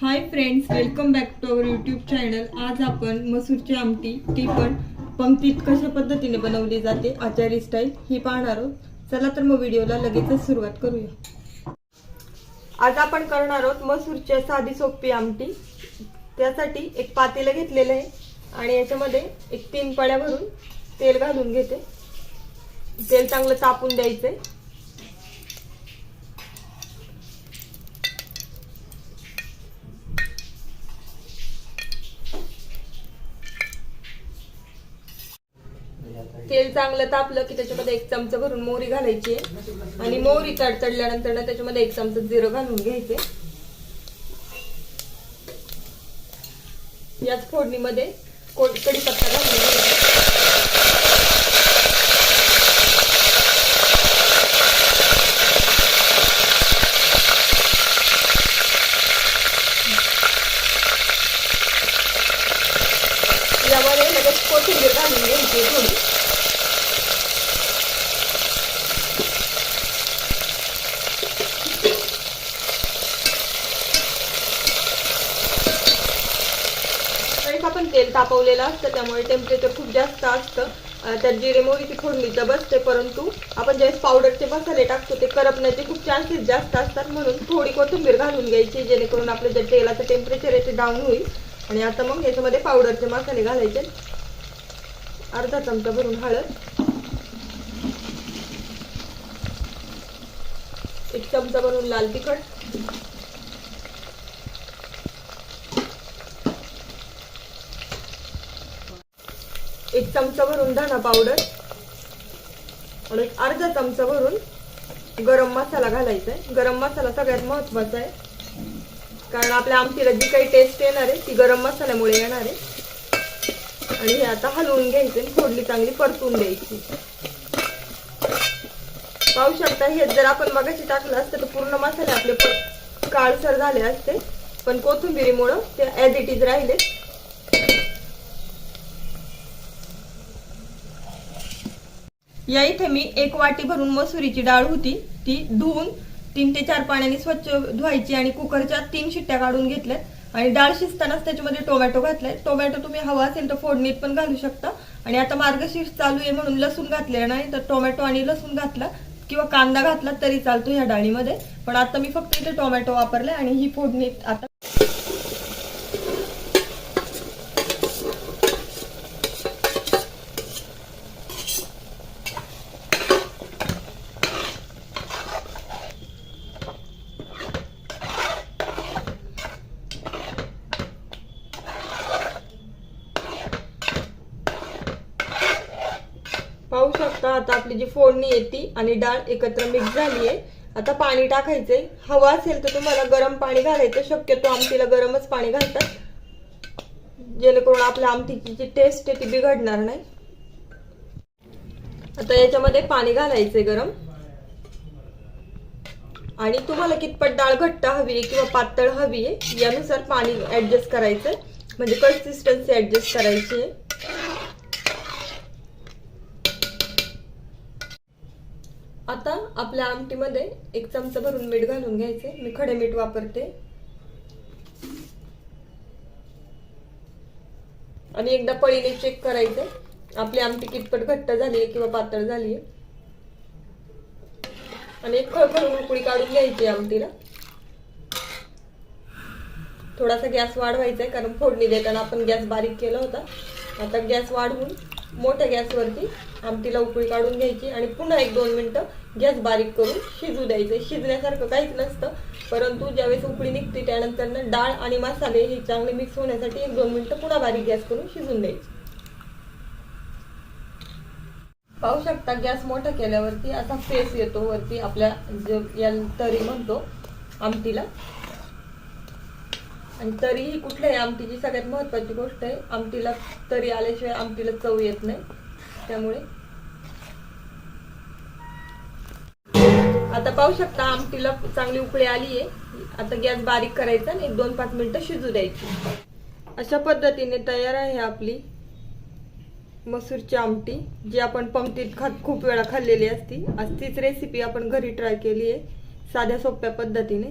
Hi friends welcome back to our YouTube channel आज आपण मसूरची आमटी ती पण पंक्तीत कशा पद्धतीने बनवली जाते आचारी स्टाईल ही पाहणार आहोत. चला तर मग व्हिडिओला लगेचच सुरुवात करूया. आज आपण करणार आहोत मसूरची साधी सोपी आमटी. त्यासाठी एक पातेलं घेतलेलं आहे आणि याच्यामध्ये एक तीन पळ्या भरून तेल घालून घेते. तेल चांगलं तापून द्यायचंय. तेल चांगलं तापलं की त्याच्यामध्ये एक चमचा भरून मोहरी घालायची आहे. आणि मोहरी तडतडल्यानंतर ना त्याच्यामध्ये एक चमचा जिरं घालून घ्यायचे. याच फोडणीमध्ये कोट कढीपत्ता घालून घ्यायचा यामध्ये लगेच कोथिंबीर घालून घ्यायची थोडी तरीच आपण तेल तापवलेलं असतं त्यामुळे टेम्परेचर खूप जास्त असतं. त्यात जिरे मोहरीची फोडणी तर बसते परंतु आपण ज्यावेळेस पावडरचे मसाले टाकतो ते करपण्याचे खूप चान्सेस जास्त असतात. म्हणून थोडी कोथिंबीर घालून घ्यायची जेणेकरून आपलं जे तेलाचं टेम्परेचर आहे ते डाऊन होईल. आणि आता मग याच्यामध्ये पावडरचे मसाले घालायचे. अर्धा चमचा भरून हळद. एक चमचा भरून लाल तिखट. एक चमचा भरून धना पावडर आणि एक अर्धा चमचा भरून गरम मसाला घालायचा आहे. गरम मसाला सगळ्यात महत्त्वाचा आहे. कारण आपल्या आमटीला जी काही टेस्ट येणार आहे ती गरम मसाल्यामुळे येणार आहे. आणि हे आता हलवून घ्यायचे आणि चांगली परतून द्यायची. पाहू शकता हे जर आपण मगाशी टाकलं असतं तर पूर्ण मसाले आपले काळसर झाले असते. पण कोथिंबिरीमुळं ते ॲज इट इज राहिले. या इथे मी एक वाटी भरून मसुरीची डाळ होती ती धुवून तीन ते चार पाण्याने स्वच्छ धुवायची आणि कुकरच्या तीन शिट्ट्या काढून घेतल्या आणि डाळ शिजतानाच त्याच्यामध्ये टोमॅटो घातलाय. टोमॅटो तुम्ही हवा असेल तर फोडणीत पण घालू शकता. आणि आता मार्गशीर्ष चालू आहे म्हणून लसूण घातलेलं नाही तर टोमॅटो आणि लसूण घातला किंवा कांदा घातला तरी चालतो ह्या डाळीमध्ये. पण आता मी फक्त इथे टोमॅटो वापरले आणि ही फोडणीत आता पाहू शकता आता आपली जी फोडणी येते आणि डाळ एकत्र मिक्स झाली आहे. आता पाणी टाकायचंय. हवा असेल तर तुम्हाला गरम पाणी घालायचं. शक्यतो आमटीला गरमच पाणी घालतात. जेणेकरून आपल्या आमटीची जी टेस्ट आहे ती बिघडणार नाही. आता याच्यामध्ये पाणी घालायचंय गरम. आणि तुम्हाला कितपत डाळ घट्ट हवी आहे किंवा पातळ हवी आहे यानुसार पाणी ऍडजस्ट करायचंय. म्हणजे कन्सिस्टन्सी ऍडजस्ट करायची आहे आता आपल्या आमटीमध्ये एक चमचा भरून मीठ घालून घ्यायचे. मी खडे मीठ वापरते. आणि एकदा पळीने चेक करायचे. आपली आमटी कितपट घट्ट झाली आहे किंवा पातळ झाली आहे आणि एक खळखळून उकळी काढून घ्यायची आमटीला. थोडासा गॅस वाढवायचा आहे कारण फोडणी देताना आपण गॅस बारीक केला होता. आता गॅस वाढवून मोठ्या गॅसवरती आमटीला उकळी काढून घ्यायची आणि पुन्हा एक दोन मिनटं गॅस बारीक करून शिजू द्यायचे. शिजण्यासारखं काहीच नसतं. परंतु ज्यावेळेस उकळी निघते त्यानंतर ना डाळ आणि मसाले हे चांगले मिक्स होण्यासाठी एक दोन मिनटं पुन्हा बारीक गॅस करून शिजून द्यायचे. पाहू शकता गॅस मोठा केल्यावरती असा फेस येतो. वरती आपल्या जे याला तरी म्हणतो आमटीला. आणि तरीही कुठल्याही आमटीची सगळ्यात महत्वाची गोष्ट आहे आमटीला तरी आल्याशिवाय आमटीला चव येत नाही. त्यामुळे आता पाहू शकता आमटीला चांगली उकळी आली आहे. आता गॅस बारीक करायचा आणि एक दोन पाच मिनिटं शिजू द्यायची. अशा पद्धतीने तयार आहे आपली मसूरची आमटी जी आपण पंक्तीत खात खूप वेळा खाल्लेली असती. आज तीच रेसिपी आपण घरी ट्राय केली आहे साध्या सोप्या पद्धतीने.